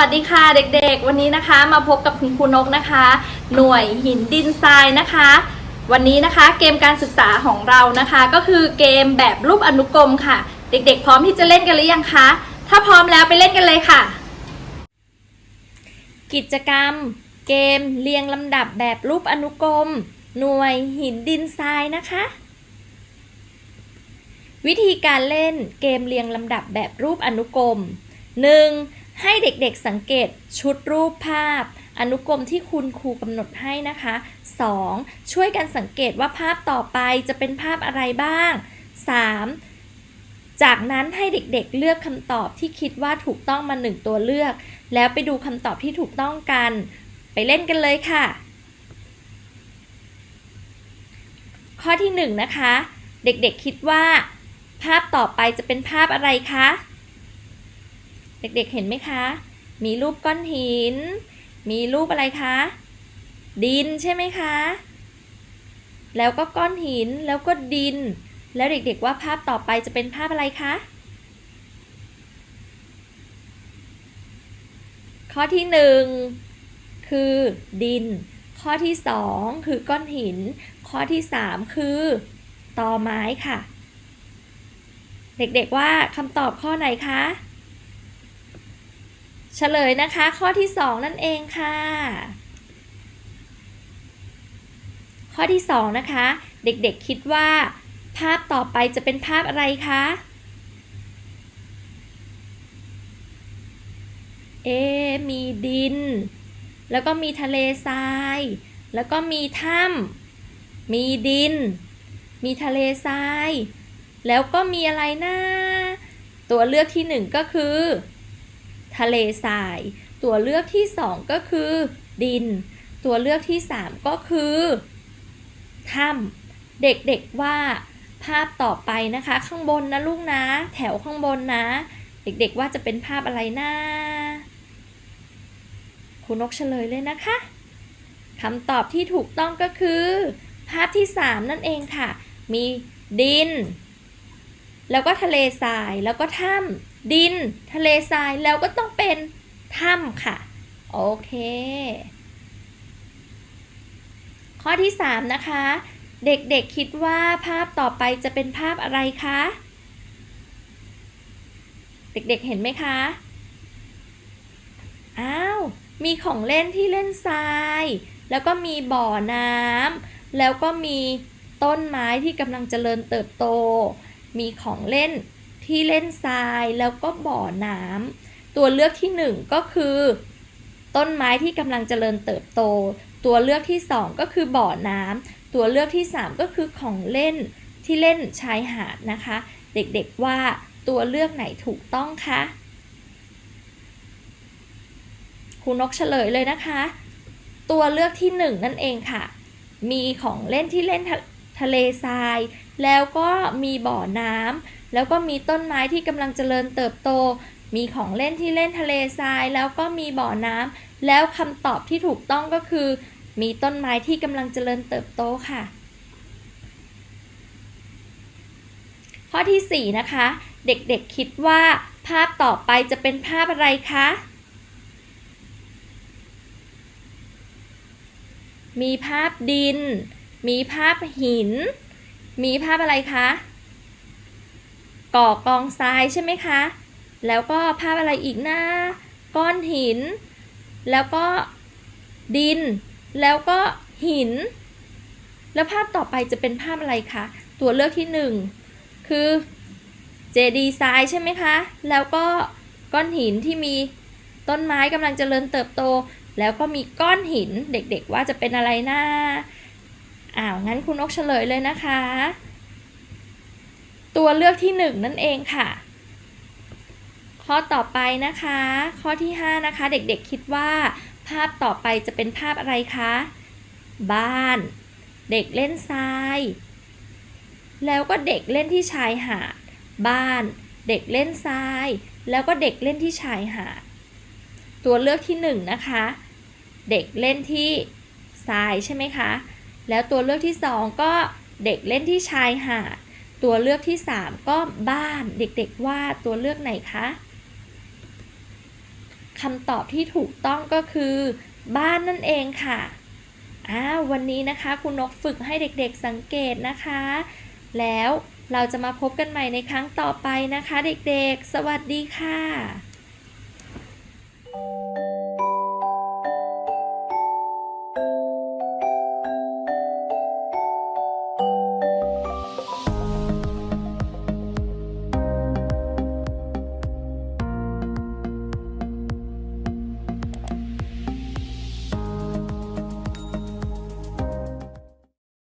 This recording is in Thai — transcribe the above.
วัสดีค่ะเด็กๆ วันนี้นะคะมาพบกับคุณครูนกนะคะ หน่วยหินดินทรายนะคะ วันนี้นะคะเกมการศึกษาของเรานะคะ ก็คือเกมแบบรูปอนุกรมค่ะ เด็กๆ พร้อมที่จะเล่นกันหรือยังคะ ถ้าพร้อมแล้วไปเล่นกันเลยค่ะ กิจกรรม เกมเรียงลำดับแบบรูปอนุกรม หน่วยหินดินทรายนะคะ วิธีการเล่นเกมเรียงลำดับแบบรูปอนุกรม 1. ให้เด็กๆสังเกตชุดรูปภาพ อนุกรมที่คุณครูกำหนดให้นะคะ 2. ช่วยกันสังเกตว่าภาพต่อไปจะเป็นภาพอะไรบ้าง 3. จากนั้นให้เด็กๆเลือกคำตอบที่คิดว่าถูกต้องมาหนึ่งตัวเลือก แล้วไปดูคำตอบที่ถูกต้องกัน ไปเล่นกันเลยค่ะ ข้อที่หนึ่งนะคะ เด็กๆคิดว่า ภาพต่อไปจะเป็นภาพอะไรคะ เด็กๆเห็นไหมคะ มีรูปก้อนหิน มีรูปอะไรคะ ดินใช่ไหมคะ แล้วก็ก้อนหิน แล้วก็ดิน แล้วเด็กๆว่าภาพต่อไปจะเป็นภาพอะไรคะ ข้อที่หนึ่งคือดิน ข้อที่สองคือก้อนหิน ข้อที่สามคือตอไม้ค่ะ เด็กๆว่าคำตอบข้อไหนคะ เฉลยนะคะข้อที่สองนั่นเองค่ะ ข้อที่สองนะคะ เด็กๆคิดว่า ภาพต่อไปจะเป็นภาพอะไรคะเอ มีดิน แล้วก็มีทะเลทราย แล้วก็มีถ้ำมีดิน มีทะเลทราย แล้วก็มีอะไรนะ ตัวเลือกที่หนึ่งก็คือ ทะเลทราย ตัวเลือกที่สองก็คือ ดิน ตัวเลือกที่สามก็คือถ้ำเด็กๆว่าภาพต่อไปนะคะ ข้างบนนะลูกนะ แถวข้างบนนะ เด็กๆว่าจะเป็นภาพอะไรนะคุณนกเฉลยเลยนะคะคำตอบที่ถูกต้องก็คือ ภาพที่สามนั่นเองค่ะ มีดิน แล้วก็ทะเลทรายแล้วก็ถ้ำ ดิน ทะเลทรายแล้วก็ต้องเป็นถ้ำค่ะ โอเค ข้อที่ 3 นะคะ เด็กๆคิดว่าภาพต่อไปจะเป็นภาพอะไรคะ เด็กๆเห็นไหมคะ อ้าว มีของเล่นที่เล่นทราย แล้วก็มีบ่อน้ำแล้วก็มีต้นไม้ที่กำลังเจริญเติบโต มีของเล่น ที่เล่นทรายแล้วก็บ่อน้ำตัวเลือกที่หนึ่งก็คือ ต้นไม้ที่กำลังเจริญเติบโต ตัวเลือกที่สองก็คือบ่อน้ำตัวเลือกที่สามก็คือของเล่นที่เล่นชายหาดนะคะ เด็กๆว่าตัวเลือกไหนถูกต้องคะครูนกเฉลยเลยนะคะ ตัวเลือกที่หนึ่งนั่นเองค่ะ มีของเล่นที่เล่นทะทะเลทราย แล้วก็มีบ่อน้ำ แล้วก็มีต้นไม้ที่กำลังเจริญเติบโต มีของเล่นที่เล่นทะเลทราย แล้วก็มีบ่อน้ำแล้วคำตอบที่ถูกต้องก็คือ มีต้นไม้ที่กำลังเจริญเติบโตค่ะ ข้อที่ 4 นะคะ เด็กๆคิดว่าภาพต่อไปจะเป็นภาพอะไรคะมีภาพดิน มีภาพหิน มีภาพอะไรคะ ก่อกองทรายใช่ไหมคะ แล้วก็ภาพอะไรอีกนะ ก้อนหิน แล้วก็ดิน แล้วก็หิน แล้วภาพต่อไปจะเป็นภาพอะไรคะ ตัวเลือกที่หนึ่งคือเจดีทรายใช่ไหมคะ แล้วก็ก้อนหินที่มีต้นไม้กำลังเจริญเติบโต แล้วก็มีก้อนหินเด็กๆว่าจะเป็นอะไรนะอ้าวงั้นคุณนกเฉลยเลยนะคะ ตัวเลือกที่หนึ่งนั่นเองค่ะ ข้อต่อไปนะคะ ข้อที่ 5 นะคะ เด็กๆคิดว่า ภาพต่อไปจะเป็นภาพอะไรคะ บ้าน เด็กเล่นทราย แล้วก็เด็กเล่นที่ชายหาด บ้าน เด็กเล่นทราย แล้วก็เด็กเล่นที่ชายหาด ตัวเลือกที่ 1นนะคะ เด็กเล่นที่ทรายใช่ไหมคะ แล้วตัวเลือกที่ 2 ก็เด็กเล่นที่ชายหาด ตัวเลือกที่ 3 ก็บ้านเด็กๆว่าตัวเลือกไหนคะคำตอบที่ถูกต้องก็คือ บ้านนั่นเองค่ะอ้าววันนี้นะคะคุณนกฝึกให้เด็กๆสังเกตนะคะ แล้วเราจะมาพบกันใหม่ในครั้งต่อไปนะคะ เด็กๆ สวัสดีค่ะ